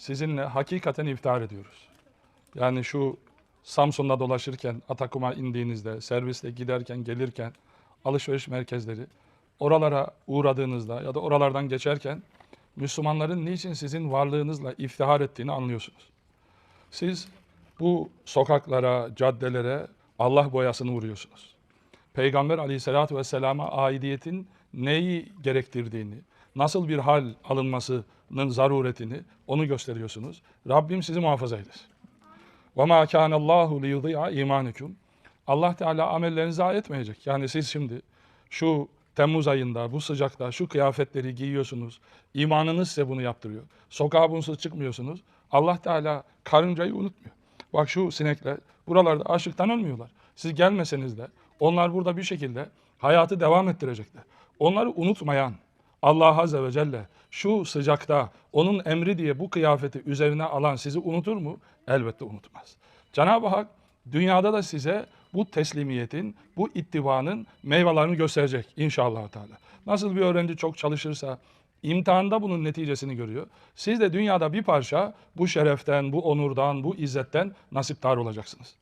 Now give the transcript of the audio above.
sizinle hakikaten iftihar ediyoruz. Yani şu Samsun'da dolaşırken, Atakum'a indiğinizde, servisle giderken, gelirken, alışveriş merkezleri, oralara uğradığınızda ya da oralardan geçerken Müslümanların niçin sizin varlığınızla iftihar ettiğini anlıyorsunuz. Siz bu sokaklara, caddelere Allah boyasını vuruyorsunuz. Peygamber aleyhissalatü vesselama aidiyetin neyi gerektirdiğini, nasıl bir hal alınmasının zaruretini onu gösteriyorsunuz. Rabbim sizi muhafaza eylesin. وَمَا كَانَ اللّٰهُ لِيُضِيعَ اِيمَانِكُمْ Allah Teala amellerinizi zayi etmeyecek. Yani siz şimdi şu Temmuz ayında, bu sıcakta şu kıyafetleri giyiyorsunuz. İmanınız size bunu yaptırıyor. Sokağa bunsuz çıkmıyorsunuz. Allah Teala karıncayı unutmuyor. Bak şu sinekler buralarda açlıktan ölmüyorlar. Siz gelmeseniz de onlar burada bir şekilde hayatı devam ettirecekler. Onları unutmayan Allah Azze ve Celle şu sıcakta onun emri diye bu kıyafeti üzerine alan sizi unutur mu? Elbette unutmaz. Cenab-ı Hak dünyada da size bu teslimiyetin, bu ittibanın meyvelerini gösterecek inşallah Teala. Nasıl bir öğrenci çok çalışırsa imtihanda bunun neticesini görüyor. Siz de dünyada bir parça bu şereften, bu onurdan, bu izzetten nasiptar olacaksınız.